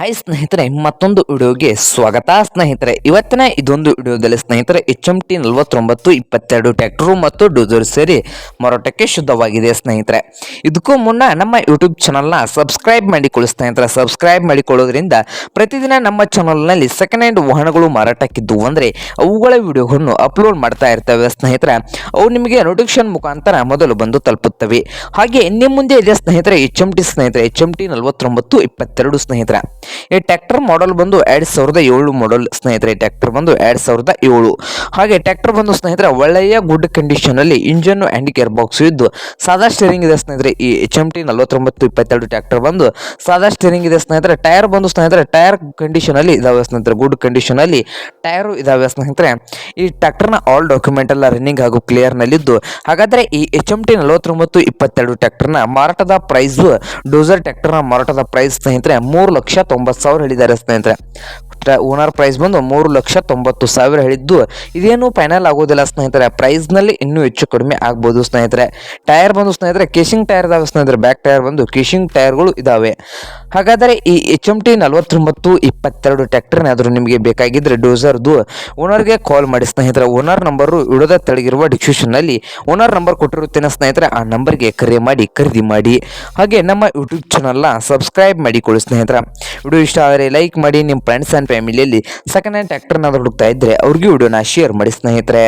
Hi ಸ್ನೇಹಿತರೆ, ಮತ್ತೊಂದು ವಿಡಿಯೋಗೆ ಸ್ವಾಗತ. ಸ್ನೇಹಿತರೆ, ಇವತ್ತಿನ ಇದೊಂದು ವಿಡಿಯೋದಲ್ಲಿ ಸ್ನೇಹಿತರೆ ಎಚ್ ಎಂ ಟಿ ನಲವತ್ತೊಂಬತ್ತು ಇಪ್ಪತ್ತೆರಡು ಟ್ಯಾಕ್ಟರು ಮತ್ತು ಡೂಸರ್ ಸೇರಿ ಮಾರಾಟಕ್ಕೆ ಶುದ್ಧವಾಗಿದೆ ಸ್ನೇಹಿತರೆ. ಇದಕ್ಕೂ ಮುನ್ನ ನಮ್ಮ ಯೂಟ್ಯೂಬ್ ಚಾನಲ್ನ ಸಬ್ಸ್ಕ್ರೈಬ್ ಮಾಡಿಕೊಳ್ಳಿ ಸ್ನೇಹಿತರೆ. ಸಬ್ಸ್ಕ್ರೈಬ್ ಮಾಡಿಕೊಳ್ಳೋದ್ರಿಂದ ಪ್ರತಿದಿನ ನಮ್ಮ ಚಾನಲ್ನಲ್ಲಿ ಸೆಕೆಂಡ್ ಹ್ಯಾಂಡ್ ವಾಹನಗಳು ಮಾರಾಟಕ್ಕಿದ್ದು ಅಂದರೆ ಅವುಗಳ ವಿಡಿಯೋಗಳನ್ನು ಅಪ್ಲೋಡ್ ಮಾಡ್ತಾ ಇರ್ತವೆ ಸ್ನೇಹಿತರೆ. ಅವು ನಿಮಗೆ ನೋಟಿಫಿಕೇಶನ್ ಮುಖಾಂತರ ಮೊದಲು ಬಂದು ತಲುಪುತ್ತವೆ. ಹಾಗೆ ನಿಮ್ಮ ಮುಂದೆ ಇದೆ ಸ್ನೇಹಿತರೆ ಎಚ್ ಎಂ ಟಿ ಸ್ನೇಹಿತರೆ ಎಚ್ ಎಂ ಟಿ ನಲವತ್ತೊಂಬತ್ತು ಇಪ್ಪತ್ತೆರಡು ಸ್ನೇಹಿತರೆ. ಈ ಟ್ಯಾಕ್ಟರ್ ಮಾಡೆಲ್ ಬಂದು ಎರಡ್ ಸಾವಿರದ ಏಳು ಮಾಡೆಲ್ ಸ್ನೇಹಿತರೆ ಟ್ಯಾಕ್ಟರ್ ಬಂದು ಎರಡ್ ಸಾವಿರದ ಏಳು. ಹಾಗೆ ಟ್ಯಾಕ್ಟರ್ ಬಂದು ಸ್ನೇಹಿತರೆ, ಒಳ್ಳೆಯ ಗುಡ್ ಕಂಡೀಷನ್ ಅಲ್ಲಿ ಇಂಜನ್ ಅಂಡ್ ಕೇರ್ ಬಾಕ್ಸ್ ಇದ್ದು, ಸಾದಾ ಸ್ಟೇರಿಂಗ್ ಇದೆ ಸ್ನೇಹಿತರೆ, ಈ ಎಚ್ ಎಂ ಟಿ ನಲವತ್ತೊಂಬತ್ತು ಇಪ್ಪತ್ತೆರಡು ಟ್ಯಾಕ್ಟರ್ ಬಂದು ಸಾದಾ ಸ್ಟೇರಿಂಗ್ ಇದೆ ಸ್ನೇಹಿತರೆ ಟೈರ್ ಬಂದು ಸ್ನೇಹಿತರೆ ಟೈರ್ ಕಂಡೀಷನ್ ಅಲ್ಲಿ ಇದಾವೆ ಸ್ನೇಹಿತರೆ ಗುಡ್ ಕಂಡೀಷನ್ ಅಲ್ಲಿ ಟೈರ್ ಇದಾವೆ ಸ್ನೇಹಿತರೆ. ಈ ಟ್ರ್ಯಾಕ್ಟರ್ನ ಆಲ್ ಡಾಕ್ಯುಮೆಂಟ್ ಎಲ್ಲ ರನ್ನಿಂಗ್ ಹಾಗೂ ಕ್ಲಿಯರ್ ನಲ್ಲಿದ್ದು, ಹಾಗಾದ್ರೆ ಈ ಎಚ್ ಎಂ ಟಿ ನಲವತ್ತೊಂಬತ್ತು ಇಪ್ಪತ್ತೆರಡು ಟ್ಯಾಕ್ಟರ್ನ ಮಾರಾಟದ ಪ್ರೈಸ್ ಡೋಸರ್ ಟ್ಯಾಕ್ಟರ್ನ ಮಾರಾಟದ ಪ್ರೈಸ್ ಸ್ನೇಹಿತರೆ, ಮೂರು ಲಕ್ಷ ತೊಂಬತ್ತು ಸಾವಿರ ಹೇಳಿದ್ದಾರೆ ಸ್ನೇಹಿತರೆ. ಓನರ್ ಪ್ರೈಸ್ ಬಂದು ಮೂರು ಲಕ್ಷ ತೊಂಬತ್ತು ಸಾವಿರ ಹೇಳಿದ್ದು ಇದೇನು ಫೈನಲ್ ಆಗೋದಿಲ್ಲ ಸ್ನೇಹಿತರೆ. ಪ್ರೈಸ್ನಲ್ಲಿ ಇನ್ನೂ ಹೆಚ್ಚು ಕಡಿಮೆ ಆಗ್ಬೋದು ಸ್ನೇಹಿತರೆ. ಟೈರ್ ಬಂದು ಸ್ನೇಹಿತರೆ ಕೇಶಿಂಗ್ ಟೈರ್ ಇದಾವೆ ಸ್ನೇಹಿತರೆ. ಬ್ಯಾಕ್ ಟೈರ್ ಬಂದು ಕೇಶಿಂಗ್ ಟೈರ್ಗಳು ಇದಾವೆ. ಹಾಗಾದರೆ ಈ ಎಚ್ ಎಂ ಟಿ ನಲವತ್ತೊಂಬತ್ತು ಇಪ್ಪತ್ತೆರಡು ಟ್ರ್ಯಾಕ್ಟರ್ ಏನಾದರೂ ನಿಮಗೆ ಬೇಕಾಗಿದ್ದರೆ ಡೋಸರ್ದು ಓನರ್ಗೆ ಕಾಲ್ ಮಾಡಿ ಸ್ನೇಹಿತರೆ. ಓನರ್ ನಂಬರು ಇಡೋದ ತೆಳಗಿರುವ ಡಿಸ್ಕ್ರಿಪ್ಷನ್ನಲ್ಲಿ ಓನರ್ ನಂಬರ್ ಕೊಟ್ಟಿರುತ್ತೇನೆ ಸ್ನೇಹಿತರೆ. ಆ ನಂಬರ್ಗೆ ಕರೆ ಮಾಡಿ, ಖರೀದಿ ಮಾಡಿ, ಹಾಗೆ ನಮ್ಮ ಯೂಟ್ಯೂಬ್ ಚಾನಲ್ನ ಸಬ್ಸ್ಕ್ರೈಬ್ ಮಾಡಿಕೊಳ್ಳಿ ಸ್ನೇಹಿತರೆ. ವಿಡಿಯೋ ಇಷ್ಟ ಆದರೆ ಲೈಕ್ ಮಾಡಿ, ನಿಮ್ಮ ಫ್ರೆಂಡ್ಸ್ ಆ್ಯಂಡ್ ಫ್ಯಾಮಿಲಿಯಲ್ಲಿ ಸೆಕೆಂಡ್ ಹ್ಯಾಂಡ್ ಟ್ಯಾಕ್ಟರ್ನಾದ್ರು ಹುಡುಕ್ತಾ ಇದ್ದರೆ ಅವ್ರಿಗೂ ವಿಡಿಯೋನ ಶೇರ್ ಮಾಡಿ ಸ್ನೇಹಿತರೆ.